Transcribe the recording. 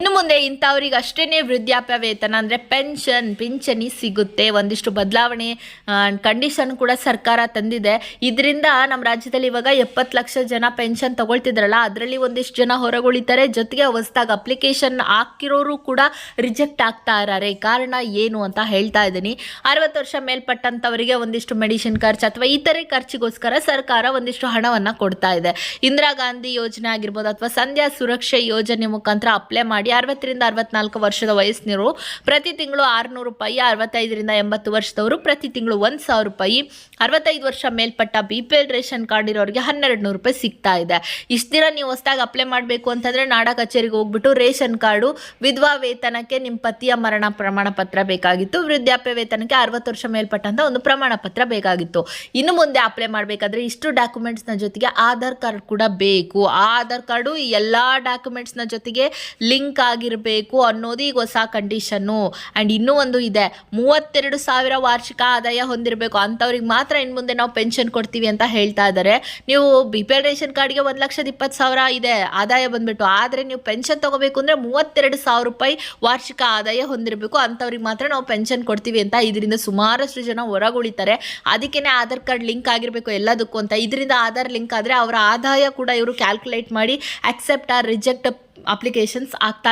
ಇನ್ನು ಮುಂದೆ ಇಂಥವ್ರಿಗೆ ಅಷ್ಟೇ ವೃದ್ಧಾಪ್ಯ ವೇತನ ಅಂದರೆ ಪೆನ್ಷನ್ ಪಿಂಚಣಿ ಸಿಗುತ್ತೆ. ಒಂದಿಷ್ಟು ಬದಲಾವಣೆ ಕಂಡೀಷನ್ ಕೂಡ ಸರ್ಕಾರ ತಂದಿದೆ. ಇದರಿಂದ ನಮ್ಮ ರಾಜ್ಯದಲ್ಲಿ ಇವಾಗ ಎಪ್ಪತ್ತು ಲಕ್ಷ ಜನ ಪೆನ್ಷನ್ ತಗೊಳ್ತಿದ್ರಲ್ಲ, ಅದರಲ್ಲಿ ಒಂದಿಷ್ಟು ಜನ ಹೊರಗುಳಿತಾರೆ. ಜೊತೆಗೆ ಹೊಸ್ದಾಗಿ ಅಪ್ಲಿಕೇಶನ್ ಹಾಕಿರೋರು ಕೂಡ ರಿಜೆಕ್ಟ್ ಆಗ್ತಾ ಇರಾರೆ ಕಾರಣ ಏನು ಅಂತ ಹೇಳ್ತಾ ಇದ್ದೀನಿ. ಅರವತ್ತು ವರ್ಷ ಮೇಲ್ಪಟ್ಟಂಥವರಿಗೆ ಒಂದಿಷ್ಟು ಮೆಡಿಸಿನ್ ಖರ್ಚು ಅಥವಾ ಇತರೆ ಖರ್ಚಿಗೋಸ್ಕರ ಸರ್ಕಾರ ಒಂದಿಷ್ಟು ಹಣವನ್ನು ಕೊಡ್ತಾ ಇದೆ. ಇಂದಿರಾ ಗಾಂಧಿ ಯೋಜನೆ ಆಗಿರ್ಬೋದು ಅಥವಾ ಸಂಧ್ಯಾ ಸುರಕ್ಷೆ ಯೋಜನೆ ಮುಖಾಂತರ ಅಪ್ಲೈ ಮಾಡಿ ಅರವತ್ತರಿಂದ ಅರವತ್ನಾಲ್ಕು ವರ್ಷದ ವಯಸ್ಸಿನವರು, ಪ್ರತಿ ತಿಂಗಳು ಆರುನೂರು ರೂಪಾಯಿ, ಅರವತ್ತೈದರಿಂದ ಎಂಬತ್ತು ವರ್ಷದವರು, ಪ್ರತಿ ತಿಂಗಳು ಒಂದು ಸಾವಿರ ರೂಪಾಯಿ. ಅರವತ್ತೈದು ವರ್ಷ ಮೇಲ್ಪಟ್ಟ B P L ration card ಇರೋರಿಗೆ ಹನ್ನೆರಡು ನೂರು ರೂಪಾಯಿ ಸಿಗ್ತಾ ಇದೆ. ಇಷ್ಟು ದಿನ ನೀವು ಹೊಸದಾಗಿ ಅಪ್ಲೈ ಮಾಡಬೇಕು ಅಂತಂದರೆ ನಾಡ ಕಚೇರಿಗೆ ಹೋಗ್ಬಿಟ್ಟು ರೇಷನ್ ಕಾರ್ಡು, ವಿಧವಾ ವೇತನಕ್ಕೆ ನಿಮ್ಮ ಪತಿಯ ಮರಣ ಪ್ರಮಾಣ ಪತ್ರ ಬೇಕಾಗಿತ್ತು. ವೃದ್ಧಾಪ್ಯ ವೇತನಕ್ಕೆ ಅರವತ್ತು ವರ್ಷ ಮೇಲ್ಪಟ್ಟಂಥ ಒಂದು ಪ್ರಮಾಣ ಪತ್ರ ಬೇಕಾಗಿತ್ತು. ಇನ್ನು ಮುಂದೆ ಅಪ್ಲೈ ಮಾಡಬೇಕಾದ್ರೆ ಇಷ್ಟು ಡಾಕ್ಯುಮೆಂಟ್ಸ್ನ ಜೊತೆಗೆ ಆಧಾರ್ ಕಾರ್ಡ್ ಕೂಡ ಬೇಕು. ಆ ಆಧಾರ್ ಕಾರ್ಡು ಎಲ್ಲ ಡಾಕ್ಯುಮೆಂಟ್ಸ್ನ ಜೊತೆಗೆ ಲಿಂಕ್ ಆಗಿರಬೇಕು ಅನ್ನೋದು ಈಗ ಹೊಸ ಕಂಡೀಷನ್ನು ಆ್ಯಂಡ್ ಇನ್ನೂ ಒಂದು ಇದೆ, ಮೂವತ್ತೆರಡು ಸಾವಿರ ವಾರ್ಷಿಕ ಆದಾಯ ಹೊಂದಿರಬೇಕು. ಅಂಥವ್ರಿಗೆ ಮಾತ್ರ ಇನ್ನು ಮುಂದೆ ನಾವು ಪೆನ್ಷನ್ ಕೊಡ್ತೀವಿ ಅಂತ ಹೇಳ್ತಾ ಇದ್ದಾರೆ ನೀವು ಬಿ ಪಿ ಎಲ್ ರೇಷನ್ ಕಾರ್ಡ್ಗೆ ಒಂದು ಲಕ್ಷದ ಇಪ್ಪತ್ತು ಸಾವಿರ ಇದೆ, ಆದಾಯ ಬಂದ್ಬಿಟ್ಟು. ಆದರೆ ನೀವು ಪೆನ್ಷನ್ ತೊಗೋಬೇಕು ಅಂದರೆ ಮೂವತ್ತೆರಡು ಸಾವಿರ ರೂಪಾಯಿ ವಾರ್ಷಿಕ ಆದಾಯ ಹೊಂದಿರಬೇಕು. ಅಂಥವ್ರಿಗೆ ಮಾತ್ರ ನಾವು ಪೆನ್ಷನ್ ಕೊಡ್ತೀವಿ ಅಂತ ಇದರಿಂದ ಸುಮಾರಷ್ಟು ಜನ ಹೊರಗುಳಿತಾರೆ. ಅದಕ್ಕೇ ಆಧಾರ್ ಕಾರ್ಡ್ ಲಿಂಕ್ ಆಗಿರಬೇಕು ಎಲ್ಲದಕ್ಕೂ ಅಂತ. ಇದರಿಂದ ಆಧಾರ್ ಲಿಂಕ್ ಆದರೆ ಅವರ ಆದಾಯ ಕೂಡ ಇವರು ಕ್ಯಾಲ್ಕುಲೇಟ್ ಮಾಡಿ ಅಕ್ಸೆಪ್ಟ್ ಆರ್ ರಿಜೆಕ್ಟ್ ಅಪ್ಲಿಕೇಶನ್ಸ್ ಆಗ್ತಾ